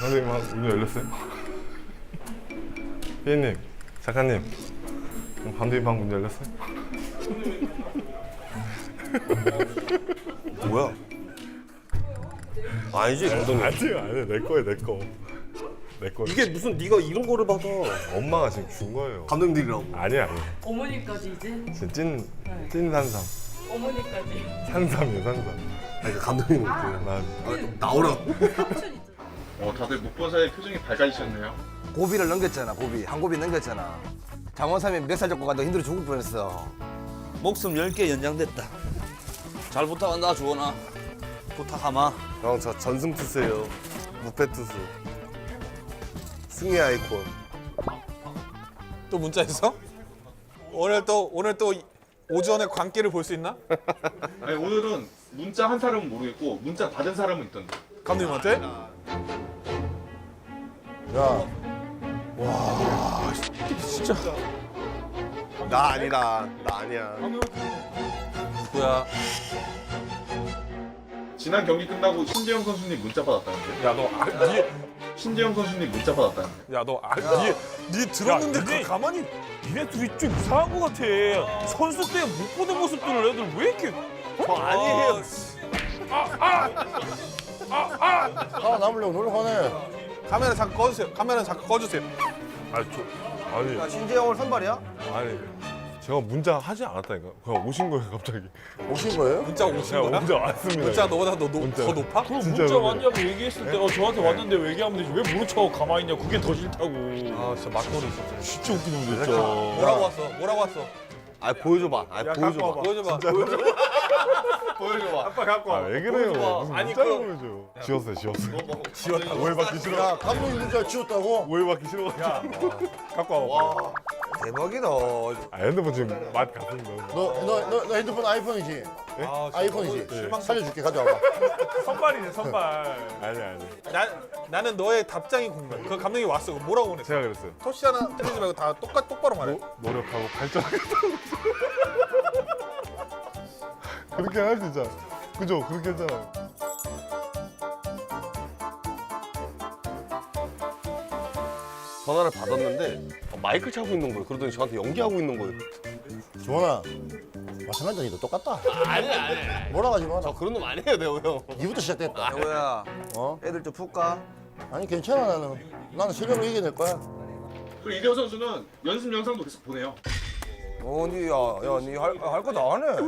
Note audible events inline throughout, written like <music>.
선생님 한- 문 열렸어요? 피디님, 작가님, 그럼 감독님 방문 열렸어요? <laughs> 뭐야? 아니지 감독님. 아니요, 아니요, 내 거예요, 내 거. 내 거. 이게 무슨 네가 이런 거를 받아? 엄마가 지금 준 거예요. 감독님이라고. 아니야, 아니야. 어머니까지 이제 진짜 찐, 찐 산삼. 어머니까지 산삼이에요, 산삼. 아니 그 감독님 그나 나오라. 삼촌 있잖아. 어, 다들 못 본 사이에 표정이 밝아지셨네요. 고비를 넘겼잖아 고비 한 고비 넘겼잖아 장원삼이 멱살 잡고 가다 힘들어 죽을 뻔했어 목숨 10개 연장됐다. 잘 부탁한다, 주원아. 부탁하마. 형 저 전승 투수예요. 무패 투수. 승리 아이콘. 또 문자 있어? 오늘 또 오늘 또 오전에 광기를 볼 수 있나? 아니, 오늘은 문자 한 사람은 모르겠고 문자 받은 사람은 있던데. 감독님한테? 나 아니다. 나 아니야. 누구야? 지난 경기 끝나고 신재영 선수님 문자 받았다는데. 야 너 아, 니, 신재영 선수님 문자 받았다는데. 야 너 아, 니, 니 들었는데 그 가만히 니네 둘이 좀 이상한 것 같아. 선수 때 못 보던 모습들을 애들 왜 이렇게 저 아니에요. 아 남으려고 노력하네 카메라 잠깐 꺼주세요. 카메라 잠깐 꺼주세요. 아니, 저, 아니, 야 신재영 오늘 선발이야? 아니. 제가 문자 하지 않았다니까. 그냥 오신 거예요, 갑자기. 오신 거예요? 문자 오신 그냥 거야? 문자 왔습니다. 문자 너보다 너, 노, 문자. 더 높아? 그 진짜 문자 그래. 왔냐고 얘기했을 때 어, 저한테 왔는데 왜 얘기하면 되지 왜 모른 척하고 가만히 있냐 그게 더 싫다고 아 진짜 막걸리 진짜. 진짜 웃긴 놈들 진짜 뭐라고 왔어? 뭐라고 왔어? 아 보여줘봐. 아 보여줘봐. 보여줘봐. 보여줘봐. 아빠 갖고 아, 왜 그래요? 무슨 아니, 문자를 그- 보여줘요. 지웠어요, 지웠어요. <laughs> 지웠다. 오해받기 싫어. 감독님 문자 지웠다고? 오해받기 싫어가지고. 갖고 와봐. 대박이다 아, 핸드폰 지금 맛 같습니다. 너, 너, 너, 너 핸드폰 아이폰이지? 아, 아이폰이지? 실망. 살려줄게, 가져와봐. <laughs> 선발이네 선발 아니, 아니. 나 나는 너의 답장이 궁금해. 그 감독이 왔어. 그거 뭐라고 보냈어? 제가 그랬어요. 토시 하나 틀리지 말고 다 똑같 똑바로 말해. 노, 노력하고 발전하겠다고. 그렇게 할 수 있잖아. 그죠? 그렇게 했잖아요. 전화를 받았는데 마이크 차고 있는 거예요. 그러더니 저한테 연기하고 있는 거예요. 주원아, 마찬가지다. 너 똑같다. 아니 아니. 뭐라 하지 마라. 저 그런 놈 아니에요, 네오 형. 니부터 시작됐다. 여보야 어? 애들 좀 푹까? 아니, 괜찮아, 나는. 나는 실력으로 이겨낼 거야. 그리고 이대호 선수는 연습 영상도 계속 보내요. 어, 니, 야, 야, 니 할, 할 거 다 하네.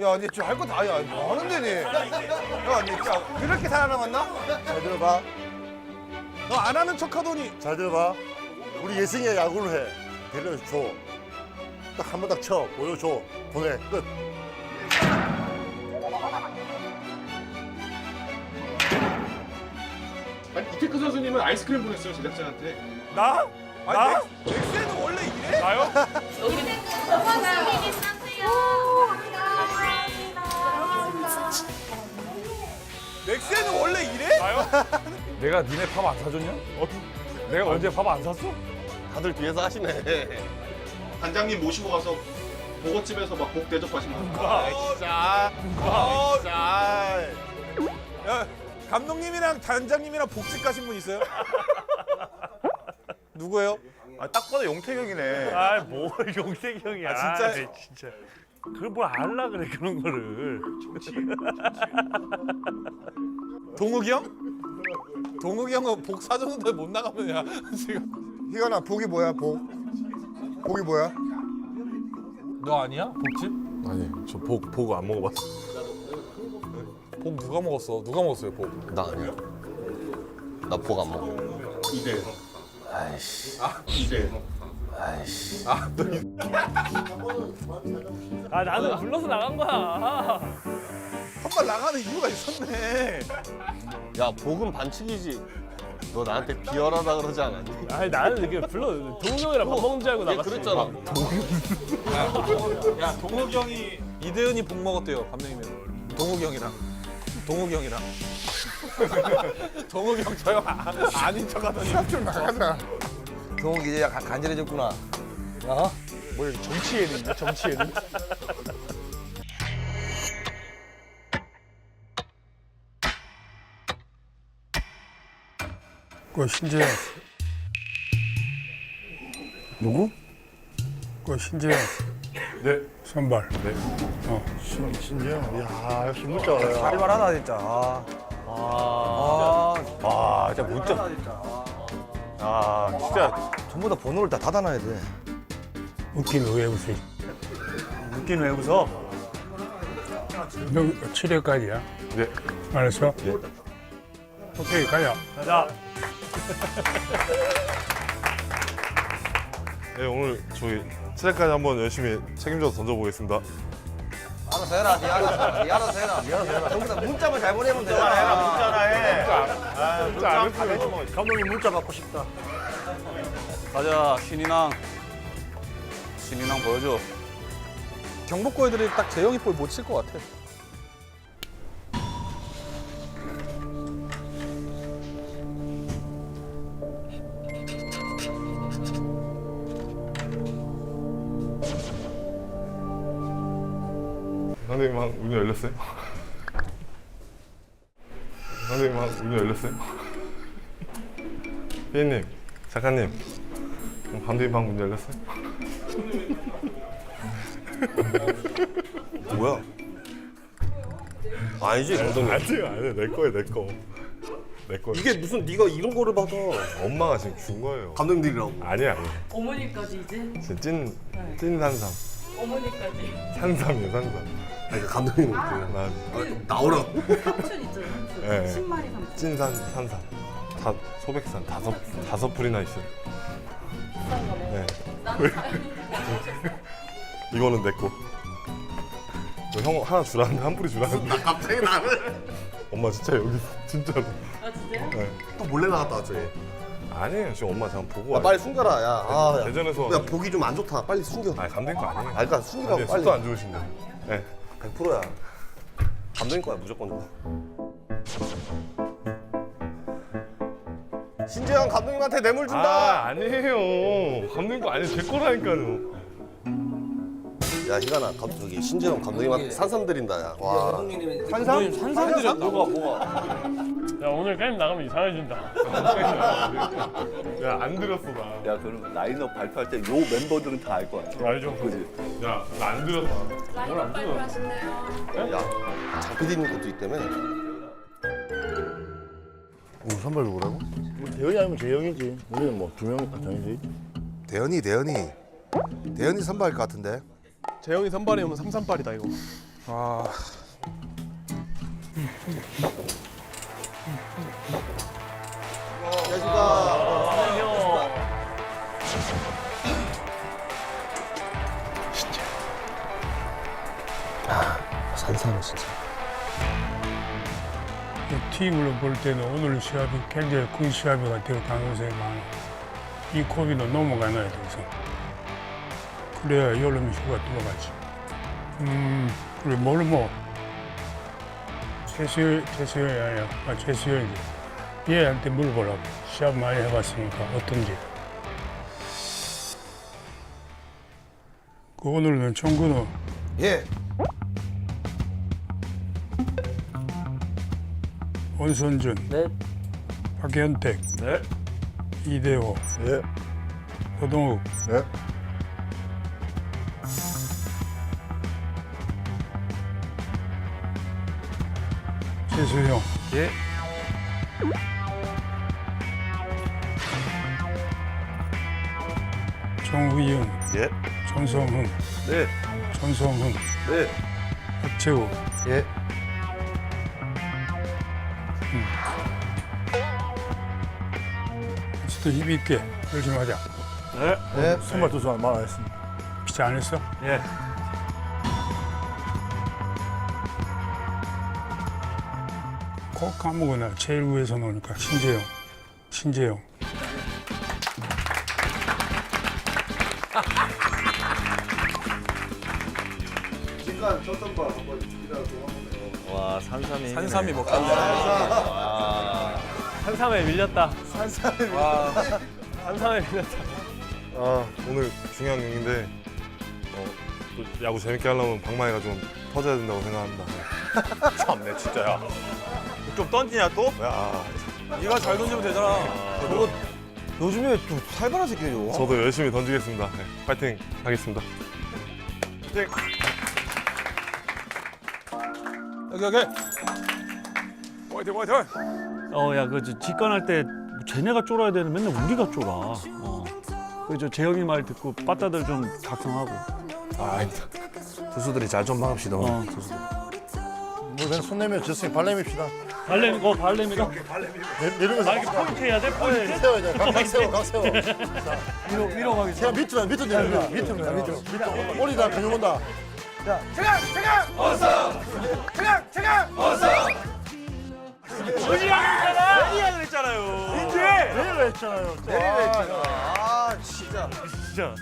야, 니 지금 할거 다, 야, 뭐 하는데, 니? 야, 니 진짜 그렇게 살아남았나? 잘 들어봐. 너 안 하는 척 하더니 잘 들어봐. 우리 예승이가 야구를 해. 데려줘. 딱 한 번 딱 쳐. 보여줘. 보내. 끝. 아니, 이테크 선수님은 아이스크림 보냈어요, 제작진한테. 나? 나? 엑스는 원래 이래? 나요? <laughs> 엑스는 원래 이래? 나요? <laughs> 내가 니네 밥 안 사줬냐? 어? 내가 언제 밥 안 샀어? 다들 뒤에서 하시네. 단장님 모시고 가서 보거집에서 막 복 대접하시는 거. 아, 진짜. 아, 진짜. 야, 감독님이랑 단장님이랑 복직 가신 분 있어요? <laughs> 누구예요? 딱 봐도 용태경이네 아 뭘 용태경이야 아, 진짜? 아이, 진짜 그걸 뭘 알라 그래 그런 거를 동욱이 형? 동욱이 형은 복 사줬는데 못 나가면 야 지금 희건아, 복이 뭐야, 복? 복이 뭐야? 너 아니야? 복집? 아니, 저 복, 보고 안 먹어봤어. 복 누가 먹었어? 누가 먹었어요 복? 나 아니야. 나 복 안 먹어. 이대호. 아이씨, 이대호. 아이씨. 아 나는 불러서 나간 거야 한번 나가는 이유가 있었네 야, 복은 반칙이지. 너 나한테 비열하다 그러지 않았니? 아니 나는 이게 불러 동욱이 형이랑 밥 먹는 줄 알고 얘 나갔어 그랬잖아. 야 동욱이 형이 이대은이 복 먹었대요 감독님이 동욱이 형이랑 동욱이 형이랑 <laughs> 동욱이 형저형 아닌 척하더니 좀 나가자. 동욱이 이제 약간 간절해졌구나. 뭐, 정치 예능이야, 정치 예능? 그 신재영. 누구? 그 신재영. 네. 선발. 신, 신재영. 야 역시 문자 알아요. 살벌하다 진짜. 아. 아. 아, 진짜 문자. 아, 진짜 전부 다 번호를 다 닫아놔야 돼. 웃기는 왜 웃어? 웃긴 왜 웃어? 너 7회까지야? 네. 알았어? 오케이, 가자. 가자. <laughs> 네, 오늘 저희 체력까지 한번 열심히 책임져서 던져보겠습니다. 알아서 해라. 네 알아서. 네 알아서 해라. 네 알아서 해라. 전부 다 문자만 잘 보내면 되잖아. 문자나 해. 진짜 안 했어요. 감독님 문자 받고 싶다. 가자 신인왕 신인왕 보여줘 경복고 애들이 딱 재영이 볼 못 칠 것 같아. 선생님 한문 열렸어요? 선생님 한문 열렸어요? 피디님, 작가님, 감독님 방문 열렸어요? 뭐야? 아니지 감독님. 아니요, 아니요, 내 거예요, 내 거. 내 거. 이게 무슨 네가 이런 거를 받아? 엄마가 지금 준 거예요. 감독님들이라고. 아니야, 아니야. 어머니까지 이제 진짜 찐, 찐 산삼. 어머니까지. 산삼이에요, 산삼. 아니 감독님 그나 나오라고. 삼촌 있잖아. 삼촌. 네. 신마리 삼촌. 찐산 산삼. 다 소백산 다섯 다섯 풀이나 있어요. 네. 이거는 내 거. 이거 형 하나 주라는데 한 뿌리 주라는데. 갑자기 나를 엄마 진짜 여기 진짜로. 아 진짜요? 네. 또 몰래 나갔다 왔지. 아니에요, 지금 엄마 잠깐 보고 야, 와요. 빨리 숨겨라 야. 아, 야. 대전에서. 야 보기 좀 안 좋다. 빨리 숨겨. 아 감독님 거 아니에요. 아, 그러니까 숨기라고 근데 빨리. 속도 안 좋으신데. 네. 100%야. 감독님 거야 무조건. 신재영 감독님한테 뇌물 준다. 아 아니에요. 감독님 거 아니에요. 제 거라니까요. 야 희관아 감, 저기 신재영 감독님한테 산삼 드린다 야. 와. 산삼? 산삼 드렸다. 뭐가 뭐가? 야 오늘 게임 나가면 이상해진다. 야안 들었어 나. 야 그럼 라인업 발표할 때 요 멤버들은 다 알 것 같아 알죠. 그지? 야나 안 들었어. 라이브 발표하시네요. 야 장PD님 것도 있다며. 우리 선발 누구라고? 뭐 대현이 아니면 재영이지. 우리는 뭐 두명 정해져 있지. 대현이 대현이. 대현이 선발일 것 같은데. 재영이 선발이면 삼삼발이다 이거. 아. 산삼은 진짜. 팀으로 볼 때는 오늘 시합이 굉장히 큰 시합이 될 가능성이 많아. 이 코비는 넘어가놔야 돼서. 그래야 여름 휴가 들어가지. 음, 그래, 뭘 뭐. 최수열, 최수열이 아니야. 아, 최수열이지. 얘한테 물어보라고. 시합 많이 해봤으니까 어떤지. 그 오늘은 청구는 예. 원선준, 네. 박현택, 네. 이대호, 예. 고동욱, 예. 최수영, 예. 정우영, 예. 전성훈, 네. 전성훈, 네. 박재우, 예. 진짜 힘 있게 열심히 하자. 네. 선발 투수 말안 했습니다. 피자 안 했어? 예. 꼭 까먹어놔. 제일 위에서 노니까 신재영, 신재영. 와 산삼이 산삼이 먹혔네. 산삼에 밀렸다. 산삼에 와. 산삼에 밀렸다. 아 오늘 중요한 경기인데 어, 또 야구 재밌게 하려면 방망이가 좀 터져야 된다고 생각합니다. <laughs> 참네 진짜야. 좀 던지냐 또? 야 네가 잘 던지면 되잖아. 저거 요즘에 좀 살벌한 새끼죠. 저도 열심히 던지겠습니다. 네, 파이팅 하겠습니다. 여기 여기. 화이팅 화이팅. 어, 야, 그 저, 직관할 때 쟤네가 쫄아야 되는 맨날 우리가 쫄아. 어. 그저 재영이 말 듣고 빠따들 좀 각성하고. 아, 투수들이 잘 좀 막읍시다. 어, 좋습니다. 뭐 그냥 손 내면 저승 발 내밉시다. 발냄, 어, 발냄이다. 내, 내리면서 아, 이게 포인트 해야 돼? 포인트? 세워 이제 각, 각 세워 각 세워. 위로, 위로 가기 제가 밑으로 밑으로 내려 밑으로 가 밑으로 밑으로 올리다 근육 온다. 내리야 그랬잖아요. 이제! 내려 했잖아요. 내리라 했잖아. 아, 진짜. 진짜.